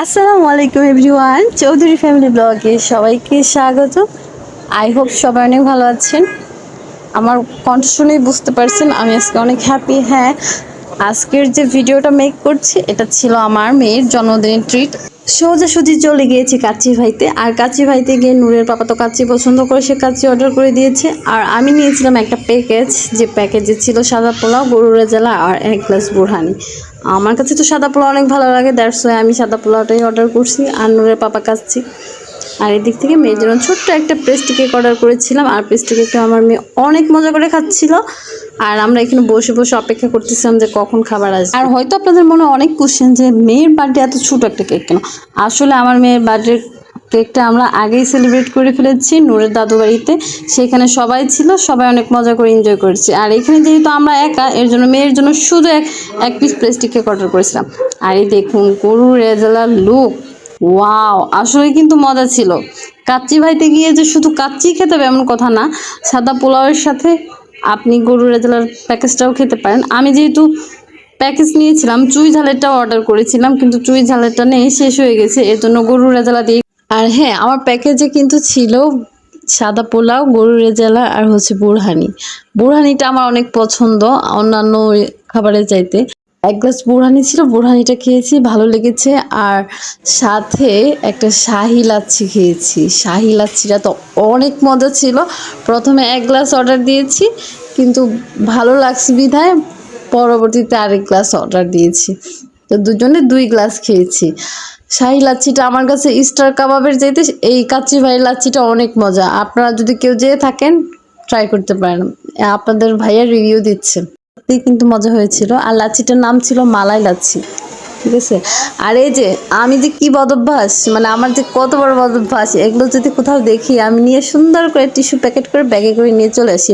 আসসালামু আলাইকুম everyone, Chowdhury family ব্লগে সবাইকে স্বাগত। আই হোপ সবাই অনেক ভালো আছেন। আমার কণ্ঠ শুনেই বুঝতে পারছেন, আমি আজকে অনেক হ্যাপি হ্যাঁ। আজকের যে ভিডিওটা মেক করছি, এটা ছিল আমার মেয়ের জন্মদিনের ট্রিট সোজাসুজি চলে গিয়েছি কাচ্চি ভাইতে, আর কাচ্চি ভাইতে গিয়ে নূরের পাপা তো কাচ্চি পছন্দ করে, সে কাচ্চি অর্ডার করে দিয়েছে। আর আমি নিয়েছিলাম একটা প্যাকেজ যে প্যাকেজে ছিল সাদা পোলাও, গরুর রেজালা আর এক গ্লাস বুরহানি আমার কাছে তো সাদা পোলাও অনেক ভালো লাগে দ্যাটস ওয়াই আমি সাদা পোলাওটাই অর্ডার করছি, আর নূরের পাপা কাচ্ছি আর এদিক থেকে মেয়ের জন্য ছোট্ট একটা পেস্টি কেক অর্ডার করেছিলাম, আর পেস্টি কেকটা আমার মেয়ে অনেক মজা করে খাচ্ছিল, আর আমরা এখানে বসে বসে অপেক্ষা করতেছিলাম যে কখন খাবার আসবে। আর হয়তো আপনাদের মনে অনেক কোশ্চেন যে, মেয়ের বার্থডে এত ছোট একটা কেক কেন? আসলে আমার মেয়ের বার্থডে কেকটা আমরা আগেই সেলিব্রেট করে ফেলেছি, নূরের দাদু বাড়িতে। সেখানে সবাই ছিল, সবাই অনেক মজা করে এনজয় করেছি। আর এখানে যেহেতু আমরা একা, এর জন্য, মেয়ের জন্য শুধু এক এক পিস প্লাস্টিক কেক অর্ডার করেছিলাম। আর এই দেখুন, গরু রেজালার লুক ওয়াও আসলে কিন্তু মজা ছিল। কাচ্চি ভাইতে গিয়ে যে শুধু কাচ্চি খেতে হবে এমন কথা না, সাদা পোলাওয়ের সাথে আপনি গরু রেজালার প্যাকেজটাও খেতে পারেন। আমি যেহেতু প্যাকেজ নিয়েছিলাম, চুই ঝালেরটাও অর্ডার করেছিলাম, কিন্তু চুই ঝালেরটা নেই, শেষ হয়ে গেছে। এর জন্য গরু রেজালা দিয়ে আর হ্যাঁ আমার প্যাকেজে কিন্তু ছিল সাদা পোলাও গরু রেজালা আর হচ্ছে বুরহানি বুরহানিটা আমার অনেক পছন্দ, অন্যান্য খাবারের চাইতে। এক গ্লাস বুরহানি ছিল, বুড়হানিটা খেয়েছি, ভালো লেগেছে। আর সাথে একটা শাহি লাচ্ছি খেয়েছি। শাহি লাচ্ছিটা তো অনেক মজা ছিল। প্রথমে এক গ্লাস অর্ডার দিয়েছি, কিন্তু ভালো লাগছে বিধায় পরবর্তীতে আরেক গ্লাস অর্ডার দিয়েছি। তো দুজনে দুই গ্লাস খেয়েছি। শাহি লাচ্ছিটা আমার কাছে স্টার কাবাবের যেতে এই কাচ্চি ভাই লাচ্ছিটা অনেক মজা। আপনারা যদি কেউ যেয়ে থাকেন ট্রাই করতে পারেন। আপনাদের ভাইয়া রিভিউ দিচ্ছে। কিন্তু মজা হয়েছিল। আর লাচ্ছিটার নাম ছিল মালাই লাচ্ছি। ঠিক আছে? আর এই যে, আমি যে কি বদভ্যাস মানে আমার যে কত বড় বদভ্যাস, এগুলো যদি কোথাও দেখি, আমি নিয়ে সুন্দর করে টিস্যু প্যাকেট করে ব্যাগে করে নিয়ে চলে আসি।